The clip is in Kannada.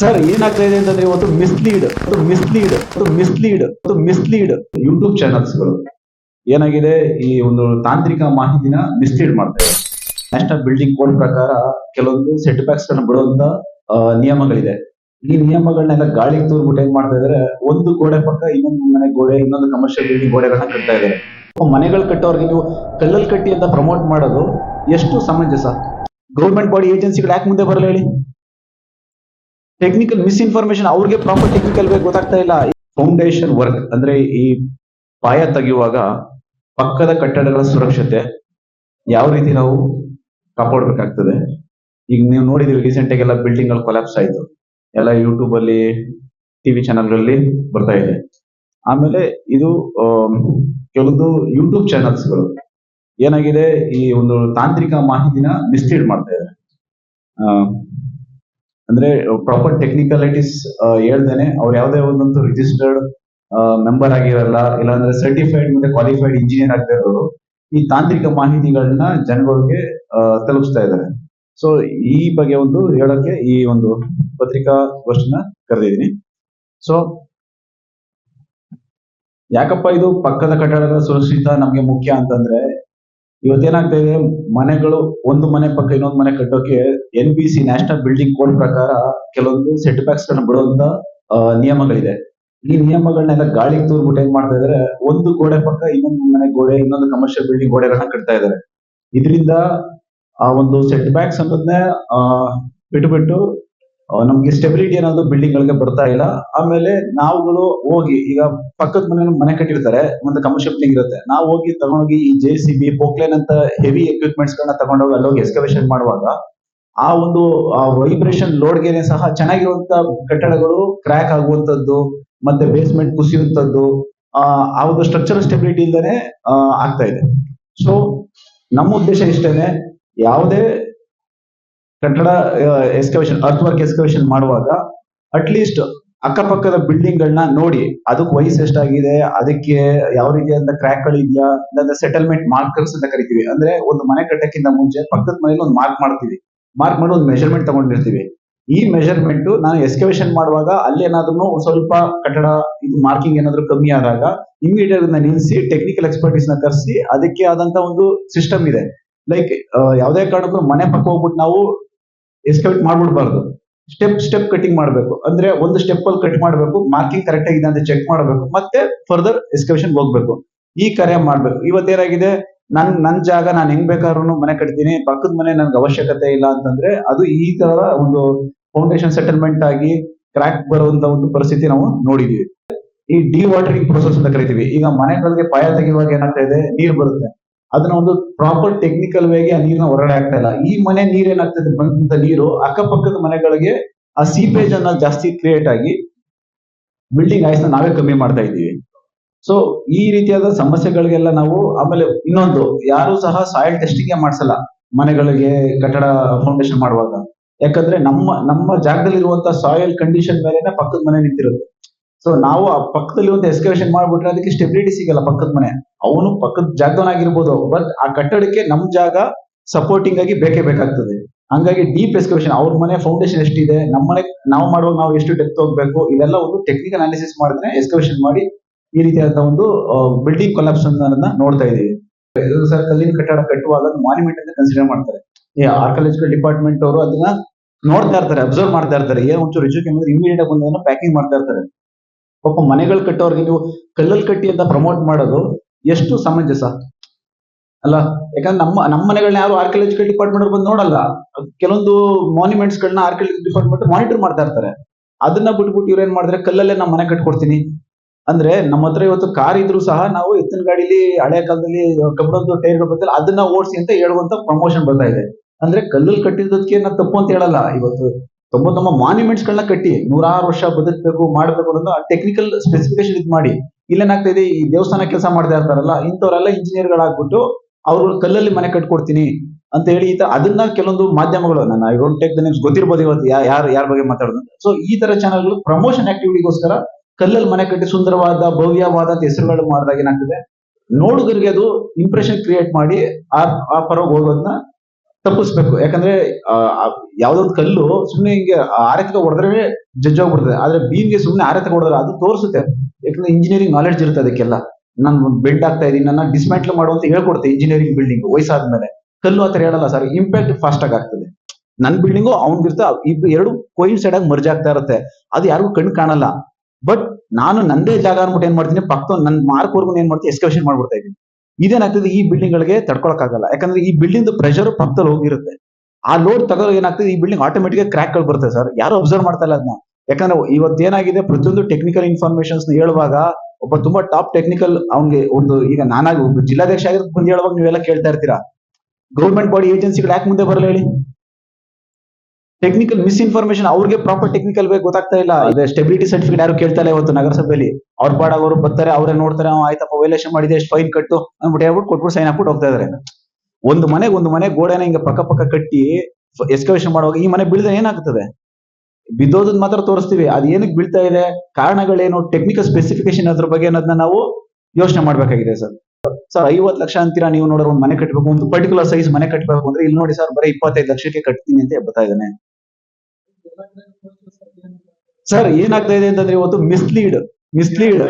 ಸರ್ ಏನಾಗ್ತಾ ಇದೆ ಅಂತಂದ್ರೆ ಇವತ್ತು mislead mislead mislead mislead YouTube ಚಾನಲ್ಸ್ಗಳು ಏನಾಗಿದೆ? ಈ ಒಂದು ತಾಂತ್ರಿಕ ಮಾಹಿತಿನ ಮಿಸ್ಲೀಡ್ ಮಾಡ್ತಾ ಇದೆ. ನ್ಯಾಷನಲ್ ಬಿಲ್ಡಿಂಗ್ ಕೋಡ್ ಪ್ರಕಾರ ಕೆಲವೊಂದು ಸೆಟ್ ಬ್ಯಾಕ್ಸ್ ಬಿಡುವಂತ ನಿಯಮಗಳಿದೆ. ಈ ನಿಯಮಗಳನ್ನೆಲ್ಲ ಗಾಳಿಗೆ ತೂರ್ಬಿಟ್ಟು ಏನ್ ಮಾಡ್ತಾ ಇದಾರೆ? ಒಂದು ಗೋಡೆ ಪಕ್ಕ ಇನ್ನೊಂದು ಮನೆ ಗೋಡೆ, ಇನ್ನೊಂದು ಕಮರ್ಷಿಯಲ್ ಬಿಲ್ಡಿಂಗ್ ಗೋಡೆಗಳನ್ನ ಕಟ್ತಾ ಇದ್ದಾರೆ ಮನೆಗಳು ಕಟ್ಟೋರ್ಗೆ ನೀವು ಕಲ್ಲಲ್ಲಿ ಕಟ್ಟಿ ಅಂತ ಪ್ರಮೋಟ್ ಮಾಡೋದು ಎಷ್ಟು ಸಮಂಜಸ? ಗೌರ್ಮೆಂಟ್ ಬಾಡಿ ಏಜೆನ್ಸಿಗಳು ಯಾಕೆ ಮುಂದೆ ಬರಲಿ ಹೇಳಿ? ಟೆಕ್ನಿಕಲ್ ಮಿಸ್ಇನ್ಫಾರ್ಮೇಶನ್ ಅವ್ರಿಗೆ ಪ್ರಾಪರ್ ಟೆಕ್ನಿಕಲ್ ಬೇಕು ಗೊತ್ತಾಗ್ತಾ ಇಲ್ಲ. ಫೌಂಡೇಶನ್ ವರ್ಕ್ ಅಂದ್ರೆ ಈ ಪಾಯ ತೆಗೆಯುವಾಗ ಪಕ್ಕದ ಕಟ್ಟಡಗಳ ಸುರಕ್ಷತೆ ಯಾವ ರೀತಿ ನಾವು ಕಾಪಾಡ್ಬೇಕಾಗ್ತದೆ. ಈಗ ನೀವು ನೋಡಿದೀವಿ ರೀಸೆಂಟ್ ಆಗಿ ಎಲ್ಲ ಬಿಲ್ಡಿಂಗ್ಗಳು ಕೊಲಾಪ್ಸ್ ಆಯ್ತು. ಎಲ್ಲ ಯೂಟ್ಯೂಬ್ ಅಲ್ಲಿ ಟಿವಿ ಚಾನೆಲ್ಗಳಲ್ಲಿ ಬರ್ತಾ ಇದೆ. ಆಮೇಲೆ ಇದು ಕೆಲವೊಂದು ಯೂಟ್ಯೂಬ್ ಚಾನಲ್ಸ್ಗಳು ಏನಾಗಿದೆ? ಈ ಒಂದು ತಾಂತ್ರಿಕ ಮಾಹಿತಿನ ಮಿಸ್ಲೀಡ್ ಮಾಡ್ತಾ ಇದೆ ಅಂದ್ರೆ ಪ್ರಾಪರ್ ಟೆಕ್ನಿಕಲಿಟೀಸ್ ಹೇಳ್ದೇನೆ ಅವ್ರು ಯಾವುದೇ ಒಂದೊಂದು ರಿಜಿಸ್ಟರ್ಡ್ ಮೆಂಬರ್ ಆಗಿರಲ್ಲ, ಇಲ್ಲಾಂದ್ರೆ ಸರ್ಟಿಫೈಡ್ ಮತ್ತೆ ಕ್ವಾಲಿಫೈಡ್ ಇಂಜಿನಿಯರ್ ಆಗಿರೋರು ಈ ತಾಂತ್ರಿಕ ಮಾಹಿತಿಗಳನ್ನ ಜನಗಳಿಗೆ ತಲುಪಿಸ್ತಾ ಇದ್ದಾರೆ. ಸೊ ಈ ಬಗ್ಗೆ ಒಂದು ಹೇಳಕ್ಕೆ ಈ ಒಂದು ಪತ್ರಿಕಾ ಗೋಷ್ಠಿನ ಕರೆದಿದ್ದೀನಿ. ಸೊ ಯಾಕಪ್ಪ ಇದು ಪಕ್ಕದ ಕಟ್ಟಡದ ಸುರಕ್ಷಿತ ನಮ್ಗೆ ಮುಖ್ಯ ಅಂತಂದ್ರೆ ಇವತ್ತೇನಾಗ್ತಾ ಇದೆ? ಮನೆಗಳು, ಒಂದು ಮನೆ ಪಕ್ಕ ಇನ್ನೊಂದು ಮನೆ ಕಟ್ಟೋಕೆ N B C national building code ಪ್ರಕಾರ ಕೆಲವೊಂದು ಸೆಟ್ ಬ್ಯಾಕ್ಸ್ ಗಳನ್ನ ಬಿಡುವಂತ ನಿಯಮಗಳಿದೆ. ಈ ನಿಯಮಗಳನ್ನೆಲ್ಲ ಗಾಳಿಗೆ ತೂರ್ಬಿಟ್ಟು ಏನ್ ಮಾಡ್ತಾ ಇದಾರೆ? ಒಂದು ಗೋಡೆ ಪಕ್ಕ ಇನ್ನೊಂದು ಮನೆ ಗೋಡೆ, ಇನ್ನೊಂದು ಕಮರ್ಷಿಯಲ್ ಬಿಲ್ಡಿಂಗ್ ಗೋಡೆಗಳನ್ನ ಕಟ್ತಾ ಇದಾರೆ. ಇದರಿಂದ ಆ ಒಂದು ಸೆಟ್ ಬ್ಯಾಕ್ಸ್ ಅನ್ನೋದನ್ನೇ ಬಿಟ್ಬಿಟ್ಟು ನಮ್ಗೆ ಸ್ಟೆಬಿಲಿಟಿ ಅನ್ನೋದು ಬಿಲ್ಡಿಂಗ್ ಗಳಿಗೆ ಬರ್ತಾ ಇಲ್ಲ. ಆಮೇಲೆ ನಾವುಗಳು ಹೋಗಿ ಈಗ ಪಕ್ಕದ ಮನೆ ಮನೆ ಕಟ್ಟಿರ್ತಾರೆ ಒಂದು ಕಮರ್ಷಿಯಲ್ ಇರುತ್ತೆ. ನಾವು ಹೋಗಿ ತಗೊಂಡೋಗಿ ಈ ಜೆ ಸಿ ಬಿ ಪೋಕ್ಲೇನ್ ಅಂತ ಹೆವಿ ಎಕ್ವಿಪ್ಮೆಂಟ್ಸ್ ಗಳನ್ನ ತಗೊಂಡೋಗಿ ಹೋಗಿ ಎಕ್ಸ್ಕವೇಷನ್ ಮಾಡುವಾಗ ಆ ಒಂದು ವೈಬ್ರೇಷನ್ ಲೋಡ್ಗೆನೆ ಸಹ ಚೆನ್ನಾಗಿರುವಂತ ಕಟ್ಟಡಗಳು ಕ್ರ್ಯಾಕ್ ಆಗುವಂತದ್ದು ಮತ್ತೆ ಬೇಸ್ಮೆಂಟ್ ಕುಸಿಯುವಂತದ್ದು ಆ ಒಂದು ಸ್ಟ್ರಕ್ಚರಲ್ ಸ್ಟೆಬಿಲಿಟಿ ಇಲ್ದೇನೆ ಆ, ಆಗ್ತಾ ಇದೆ. ಸೊ ನಮ್ಮ ಉದ್ದೇಶ ಇಷ್ಟೇನೆ ಯಾವುದೇ ಕಟ್ಟಡ ಎಸ್ಕವೇಷನ್ ಅರ್ತ್ ವರ್ಕ್ ಎಸ್ಕವೇಷನ್ ಮಾಡುವಾಗ ಅಟ್ಲೀಸ್ಟ್ ಅಕ್ಕಪಕ್ಕದ ಬಿಲ್ಡಿಂಗ್ ಗಳನ್ನ ನೋಡಿ ಅದಕ್ಕೆ ವಯಸ್ಸು ಎಷ್ಟಾಗಿದೆ, ಅದಕ್ಕೆ ಯಾವ ರೀತಿಯಾದ ಕ್ರ್ಯಾಕ್ ಗಳಿದೆಯಾ ಇಲ್ಲಾಂದ್ರೆ ಸೆಟಲ್ಮೆಂಟ್ ಮಾರ್ಕರ್ಸ್ ಅಂತ ಕರಿತೀವಿ. ಅಂದ್ರೆ ಒಂದು ಮನೆ ಕಟ್ಟಕ್ಕಿಂತ ಮುಂಚೆ ಪಕ್ಕದ ಮನೇಲಿ ಒಂದು ಮಾರ್ಕ್ ಮಾಡ್ತೀವಿ. ಮಾರ್ಕ್ ಮಾಡಿ ಒಂದು ಮೆಷರ್ಮೆಂಟ್ ತಗೊಂಡಿರ್ತೀವಿ. ಈ ಮೆಷರ್ಮೆಂಟ್ ನಾನು ಎಸ್ಕವೇಷನ್ ಮಾಡುವಾಗ ಅಲ್ಲೇನಾದ್ರೂ ಸ್ವಲ್ಪ ಕಟ್ಟಡ, ಇದು ಮಾರ್ಕಿಂಗ್ ಏನಾದ್ರು ಕಮ್ಮಿ ಆದಾಗ ಇಮಿಡಿಯೇಟ್ ನಿಲ್ಲಿಸಿ ಟೆಕ್ನಿಕಲ್ ಎಕ್ಸ್ಪರ್ಟೀಸ್ನ ಕರೆಸಿ ಅದಕ್ಕೆ ಆದಂತ ಒಂದು ಸಿಸ್ಟಮ್ ಇದೆ. ಲೈಕ್ ಯಾವುದೇ ಕಾರಣಕ್ಕೂ ಮನೆ ಪಕ್ಕ ಹೋಗ್ಬಿಟ್ಟು ನಾವು ಎಸ್ಕವೇಟ್ ಮಾಡ್ಬಿಡ್ಬಾರ್ದು. ಸ್ಟೆಪ್ ಸ್ಟೆಪ್ ಕಟಿಂಗ್ ಮಾಡಬೇಕು. ಅಂದ್ರೆ ಒಂದು ಸ್ಟೆಪ್ ಅಲ್ಲಿ ಕಟ್ ಮಾಡಬೇಕು ಮಾರ್ಕಿಂಗ್ ಕರೆಕ್ಟ್ ಆಗಿದೆ ಅಂತ ಚೆಕ್ ಮಾಡಬೇಕು, ಮತ್ತೆ ಫರ್ದರ್ ಎಸ್ಕವೇಷನ್ ಹೋಗ್ಬೇಕು. ಈ ಕಾರ್ಯ ಮಾಡ್ಬೇಕು. ಇವತ್ತೇನಾಗಿದೆ ನನ್ ನನ್ ಜಾಗ, ನಾನು ಹೆಂಗ್ ಬೇಕಾದ್ರೂ ಮನೆ ಕಟ್ತೀನಿ, ಪಕ್ಕದ ಮನೆ ನನ್ಗೆ ಅವಶ್ಯಕತೆ ಇಲ್ಲ ಅಂತಂದ್ರೆ ಅದು ಈ ತರ ಒಂದು ಫೌಂಡೇಶನ್ ಸೆಟಲ್ಮೆಂಟ್ ಆಗಿ ಕ್ರ್ಯಾಕ್ ಬರುವಂತ ಒಂದು ಪರಿಸ್ಥಿತಿ ನಾವು ನೋಡಿದೀವಿ. ಈ ಡಿ ವಾಟರಿಂಗ್ ಪ್ರೊಸೆಸ್ ಅಂತ ಕರಿತೀವಿ. ಈಗ ಮನೆಗಳಿಗೆ ಪಾಯ ತೆಗೆಯುವಾಗ ಏನಾಗ್ತಾ ಇದೆ? ನೀರು ಬರುತ್ತೆ. ಅದನ್ನ ಒಂದು ಪ್ರಾಪರ್ ಟೆಕ್ನಿಕಲ್ ವೇಗೆ ಆ ನೀರ್ನ ಹೊರಡೆ ಆಗ್ತಾ ಇಲ್ಲ. ಈ ಮನೆ ನೀರ್ ಏನಾಗ್ತದೆ? ಬಂದಂತ ನೀರು ಅಕ್ಕಪಕ್ಕದ ಮನೆಗಳಿಗೆ ಆ ಸೀಪೇಜ್ ಅನ್ನ ಜಾಸ್ತಿ ಕ್ರಿಯೇಟ್ ಆಗಿ ಬಿಲ್ಡಿಂಗ್ ಆಯ್ಸ್ನ ನಾವೇ ಕಮ್ಮಿ ಮಾಡ್ತಾ ಇದ್ದೀವಿ. ಸೊ ಈ ರೀತಿಯಾದ ಸಮಸ್ಯೆಗಳಿಗೆಲ್ಲ ನಾವು ಆಮೇಲೆ ಇನ್ನೊಂದು, ಯಾರು ಸಹ ಸಾಯಿಲ್ ಟೆಸ್ಟಿಂಗ್ ಮಾಡ್ಸಲ್ಲ ಮನೆಗಳಿಗೆ ಕಟ್ಟಡ ಫೌಂಡೇಶನ್ ಮಾಡುವಾಗ. ಯಾಕಂದ್ರೆ ನಮ್ಮ ನಮ್ಮ ಜಾಗದಲ್ಲಿ ಇರುವಂತಹ ಸಾಯಿಲ್ ಕಂಡೀಷನ್ ಮೇಲೆನೆ ಪಕ್ಕದ ಮನೆ ನಿಂತಿರುತ್ತೆ. ಸೊ ನಾವು ಆ ಪಕ್ಕದಲ್ಲಿ ಒಂದು ಎಕ್ಸ್ಕವೇಷನ್ ಮಾಡ್ಬಿಟ್ರೆ ಅದಕ್ಕೆ ಸ್ಟೆಬಿಲಿಟಿ ಸಿಗಲ್ಲ ಪಕ್ಕದ ಮನೆ. ಅವನು ಪಕ್ಕದ ಜಾಗದವನಾಗಿರ್ಬೋದು ಬಟ್ ಆ ಕಟ್ಟಡಕ್ಕೆ ನಮ್ ಜಾಗ ಸಪೋರ್ಟಿಂಗ್ ಆಗಿ ಬೇಕೇ ಬೇಕಾಗ್ತದೆ. ಹಂಗಾಗಿ ಡೀಪ್ ಎಕ್ಸ್ಕವೇಷನ್ ಅವ್ರ ಮನೆ ಫೌಂಡೇಶನ್ ಎಷ್ಟಿದೆ ನಮ್ಮ ಮನೆ ನಾವು ಮಾಡುವಾಗ ನಾವು ಎಷ್ಟು ಡೆಪ್ತ್ ಹೋಗ್ಬೇಕು ಇದೆಲ್ಲ ಒಂದು ಟೆಕ್ನಿಕಲ್ ಅನಾಲಿಸಿಸ್ ಮಾಡಿದ್ರೆ ಎಕ್ಸ್ಕವೇಷನ್ ಮಾಡಿ ಈ ರೀತಿಯಾದ ಒಂದು ಬಿಲ್ಡಿಂಗ್ ಕೊಲಾಪ್ಸ್ ಅನ್ನೋದನ್ನ ನೋಡ್ತಾ ಇದೀವಿ. ಸರ್ ಕಲ್ಲಿನ ಕಟ್ಟಡ ಕಟ್ಟುವಾಗ ಮಾನ್ಯುಮೆಂಟ್ ಅಂತ ಕನ್ಸಿಡರ್ ಮಾಡ್ತಾರೆ. ಈ ಆರ್ಕಾಲಜಿಕಲ್ ಡಿಪಾರ್ಟ್ಮೆಂಟ್ ಅವರು ಅದನ್ನ ನೋಡ್ತಾ ಇರ್ತಾರೆ ಅಬ್ಸರ್ವ್ ಮಾಡ್ತಾ ಇರ್ತಾರೆ. ಏನೋ ಒಂಚೂರು ಅಂದ್ರೆ ಇಮಿಡಿಯೇಟ್ ಆಗಿ ಅದನ್ನ ಪ್ಯಾಕಿಂಗ್ ಮಾಡ್ತಾ ಇರ್ತಾರೆ. ಪಾಪ ಮನೆಗಳು ಕಟ್ಟೋರ್ಗೆ ನೀವು ಕಲ್ಲಲ್ಲಿ ಕಟ್ಟಿ ಅಂತ ಪ್ರಮೋಟ್ ಮಾಡೋದು ಎಷ್ಟು ಸಮಂಜಸ. ಅಲ್ಲ, ಯಾಕಂದ್ರೆ ನಮ್ಮ ನಮ್ಮ ಮನೆಗಳನ್ನ ಯಾರು ಆರ್ಕಿಯಾಲಜಿಕಲ್ ಡಿಪಾರ್ಟ್ಮೆಂಟ್ ಬಂದು ನೋಡಲ್ಲ. ಕೆಲವೊಂದು ಮಾನ್ಯುಮೆಂಟ್ಸ್ ಗಳನ್ನ ಆರ್ಕಿಯಾಲಜಿ ಡಿಪಾರ್ಟ್ಮೆಂಟ್ ಮಾನಿಟರ್ ಮಾಡ್ತಾ ಇರ್ತಾರೆ. ಅದನ್ನ ಬಿಟ್ಬಿಟ್ಟು ಇವ್ರು ಏನ್ ಮಾಡಿದ್ರೆ ಕಲ್ಲಲ್ಲೇ ನಮ್ಮ ಮನೆ ಕಟ್ಕೊಡ್ತೀನಿ. ಅಂದ್ರೆ ನಮ್ಮ ಹತ್ರ ಇವತ್ತು ಕಾರ್ ಇದ್ರು ಸಹ ನಾವು ಎತ್ತಿನ ಗಾಡಿಲಿ ಹಳೆ ಕಾಲದಲ್ಲಿ ಕಬ್ಬಣದ್ದು ಟೈರ್ಗಳು ಬರ್ತಲ್ಲ ಅದನ್ನ ಓಡಿಸಿ ಅಂತ ಹೇಳುವಂತ ಪ್ರಮೋಷನ್ ಬರ್ತಾ ಇದೆ. ಅಂದ್ರೆ ಕಲ್ಲಲ್ಲಿ ಕಟ್ಟಿದ್ದಕ್ಕೆ ನಾವು ತಪ್ಪು ಅಂತ ಹೇಳಲ್ಲ. ಇವತ್ತು ತೊಂಬತ್ತೊಂಬ ಮಾನ್ಯುಮೆಂಟ್ಸ್ ಗಳನ್ನ ಕಟ್ಟಿ ನೂರಾರು ವರ್ಷ ಬದುಕಬೇಕು, ಮಾಡಬೇಕು ಅನ್ನೋದು ಟೆಕ್ನಿಕಲ್ ಸ್ಪೆಸಿಫಿಕೇಶನ್ ಇದು ಮಾಡಿ. ಇಲ್ಲೇನಾಗ್ತಾ ಇದೆ, ಈ ದೇವಸ್ಥಾನ ಕೆಲಸ ಮಾಡ್ತಾ ಇರ್ತಾರಲ್ಲ, ಇಂಥವರೆಲ್ಲ ಇಂಜಿನಿಯರ್ ಗಳಾಗ್ಬಿಟ್ಟು ಅವ್ರು ಕಲ್ಲಲ್ಲಿ ಮನೆ ಕಟ್ಕೊಡ್ತೀನಿ ಅಂತ ಹೇಳಿ ಈತ ಅದನ್ನ ಕೆಲವೊಂದು ಮಾಧ್ಯಮಗಳು, ನನ್ನ I don't take the names ಗೊತ್ತಿರ್ಬೋದು ಇವತ್ತು ಯಾರು, ಯಾರ ಬಗ್ಗೆ ಮಾತಾಡೋದು. ಸೊ ಈ ತರ ಚಾನಲ್ಗಳು ಪ್ರಮೋಷನ್ ಆಕ್ಟಿವಿಟಿಗೋಸ್ಕರ ಕಲ್ಲಲ್ಲಿ ಮನೆ ಕಟ್ಟಿ ಸುಂದರವಾದ, ಭವ್ಯವಾದ ಹೆಸರುಗಳು ಮಾಡಿದಾಗ ಏನಾಗ್ತದೆ? ನೋಡುಗರಿಗೆ ಅದು ಇಂಪ್ರೆಷನ್ ಕ್ರಿಯೇಟ್ ಮಾಡಿ ಆ ಆ ಪರವಾಗಿ ಹೋಗೋದನ್ನ ತಪ್ಪಿಸ್ಬೇಕು. ಯಾಕಂದ್ರೆ ಯಾವ್ದೊಂದು ಕಲ್ಲು ಸುಮ್ನೆ ಹಿಂಗೆ ಆರತಿಗೆ ಹೊಡೆದ್ರೆ ಜಜ್ ಹೋಗ್ಬಿಡ್ತದೆ ಆದ್ರೆ ಬೀನ್ಗೆ ಸುಮ್ನೆ ಆರಕ್ಕೆ ಹೊಡೆದ್ರೆ ಅದು ತೋರಿಸುತ್ತೆ. ಯಾಕಂದ್ರೆ ಇಂಜಿನಿಯರಿಂಗ್ ನಾಲೆಡ್ಜ್ ಇರುತ್ತೆ ಅದಕ್ಕೆಲ್ಲ. ನಾನು ಬೆಂಡ್ ಆಗ್ತಾ ಇದೀನಿ, ನನ್ನ ಡಿಸ್ಮ್ಯಾಂಟ್ಲ್ ಮಾಡುವಂತ ಹೇಳ್ಕೊಡುತ್ತೆ ಇಂಜಿನಿಯರಿಂಗ್ ಬಿಲ್ಡಿಂಗ್ ವಯಸ್ಸಾದ್ಮೇಲೆ. ಕಲ್ಲು ಆತರ ಹೇಳಲ್ಲ ಸರ್ ಇಂಪ್ಯಾಕ್ಟ್ ಫಾಸ್ಟ್ ಆಗಿ ಆಗ್ತದೆ. ನನ್ ಬಿಲ್ಡಿಂಗು ಅವ್ನಿಗಿರ್ತ ಇಬ್ರು ಎರಡು ಸೈಡ್ ಆಗಿ ಮರ್ಜ್ ಆಗ್ತಾ ಇರುತ್ತೆ. ಅದು ಯಾರಿಗೂ ಕಣ್ಣು ಕಾಣಲ್ಲ. ಬಟ್ ನಾನು ನಂದೇ ಜಾಗ ಅನ್ಬಿಟ್ಟು ಏನ್ ಮಾಡ್ತೀನಿ ಪಕ್ಕ ನನ್ ಮಾರ್ಕ್ ವರ್ಗು ಏನ್ ಮಾಡ್ತೀನಿ ಎಸ್ಕೇಷನ್ ಮಾಡ್ಬಿಡ್ತಾ ಇದ್ದೀನಿ ಇದೇನಾಗ್ತದೆ? ಈ ಬಿಲ್ಡಿಂಗ್ ಗಳಿಗೆ ತಡ್ಕೊಳಕ್ಕಾಗಲ್ಲ. ಯಾಕಂದ್ರೆ ಈ ಬಿಲ್ಡಿಂಗ್ ಪ್ರೆಷರ್ ಪಕ್ಕದಲ್ಲಿ ಹೋಗಿರುತ್ತೆ. ಆ ಲೋಡ್ ತಗೋ ಏನಾಗ್ತದೆ? ಈ ಬಿಲ್ಡಿಂಗ್ ಆಟೋಮೆಟಿಕ್ ಕ್ರ್ಯಾಕ್ಗಳು ಬರುತ್ತೆ ಸರ್. ಯಾರು ಅಬ್ಸರ್ವ್ ಮಾಡ್ತಾ ಇಲ್ಲ ಅದನ್ನ ಯಾಕಂದ್ರೆ ಇವತ್ತೇನಾಗಿದೆ? ಪ್ರತಿಯೊಂದು ಟೆಕ್ನಿಕಲ್ ಇನ್ಫಾರ್ಮೇಶನ್ಸ್ ಹೇಳುವಾಗ ಒಬ್ಬ ತುಂಬಾ ಟಾಪ್ ಟೆಕ್ನಿಕಲ್ ಅವ್ನಿಗೆ ಒಂದು ಈಗ ನಾನಾಗಿ ಒಬ್ಬ ಜಿಲ್ಲಾಧ್ಯಕ್ಷ ಆಗಿರೋದು ಬಂದು ಹೇಳುವಾಗ ನೀವೆಲ್ಲ ಕೇಳ್ತಾ ಇರ್ತೀರಾ? ಗೌರ್ಮೆಂಟ್ ಬಾಡಿ ಏಜೆನ್ಸಿಗಳು ಯಾಕೆ ಮುಂದೆ ಬರಲ್ಲ ಹೇಳಿ? ಟೆಕ್ನಿಕಲ್ ಮಿಸ್ಇನ್ಫಾರ್ಮೇಶನ್ ಅವ್ರಿಗೆ ಪ್ರಾಪರ್ ಟೆಕ್ನಿಕಲ್ ಬೇಕು ಗೊತ್ತಾಗ್ತಾ ಇಲ್ಲ. ಇದೆ ಸ್ಟೆಬಿಲಿಟಿ ಸರ್ಟಿಫಿಕೇಟ್ ಯಾರು ಕೇಳ್ತಾ ಇಲ್ಲ ಇವತ್ತು ನಗರಸಭೆಯಲ್ಲಿ. ಅವ್ರ ಪಾಡಾಗ ಬರ್ತಾರೆ, ಅವರೇ ನೋಡ್ತಾರೆ ಆಯ್ತಪ್ಪ ವೈಲೇಷನ್ ಮಾಡಿದೆ ಎಷ್ಟು ಫೈನ್ ಕಟ್ಟು, ಅಂದ್ಬಿಟ್ಟು ಹೇಳ್ಬಿಟ್ಟು ಕೊಟ್ಬಿಟ್ಟು ಸೈನ್ ಹಾಕ್ಬಿಟ್ಟು ಹೋಗ್ತಾ ಇದಾರೆ. ಒಂದು ಮನೆಗೆ ಒಂದು ಮನೆ ಗೋಡೆನ ಹಿಂಗೆ ಪಕ್ಕ ಪಕ್ಕ ಕಟ್ಟಿ ಎಸ್ಕವೇಷನ್ ಮಾಡುವಾಗ ಈ ಮನೆ ಬೀಳ್ದೆ ಏನಾಗ್ತದೆ? ಬಿದ್ದೋದನ್ನ ಮಾತ್ರ ತೋರಿಸ್ತೀವಿ. ಅದು ಏನಕ್ಕೆ ಬೀಳ್ತಾ ಇದೆ? ಕಾರಣಗಳೇನು? ಟೆಕ್ನಿಕಲ್ ಸ್ಪೆಸಿಫಿಕೇಶನ್ ಅದ್ರ ಬಗ್ಗೆ ಅನ್ನೋದನ್ನ ನಾವು ಯೋಚನೆ ಮಾಡ್ಬೇಕಾಗಿದೆ ಸರ್. ಸರ್, ಐವತ್ತು ಲಕ್ಷ ಅಂತೀರಾ ನೀವು ನೋಡೋರು ಒಂದು ಮನೆ ಕಟ್ಟಬೇಕು ಒಂದು ಪರ್ಟಿಕ್ಯುಲರ್ ಸೈಜ್ ಮನೆ ಕಟ್ಟಬೇಕು ಅಂದ್ರೆ ಇಲ್ಲಿ ನೋಡಿ ಸರ್, ಬರೀ ಇಪ್ಪತ್ತೈದು ಲಕ್ಷಕ್ಕೆ ಕಟ್ತೀನಿ ಅಂತ ಹೇಳ್ತಾ ಇದ್ದಾನೆ. ಸರ್ ಏನಾಗ್ತಾ ಇದೆ ಅಂತಂದ್ರೆ ಇವತ್ತು ಮಿಸ್ಲೀಡ್ ಮಿಸ್ಲೀಡ್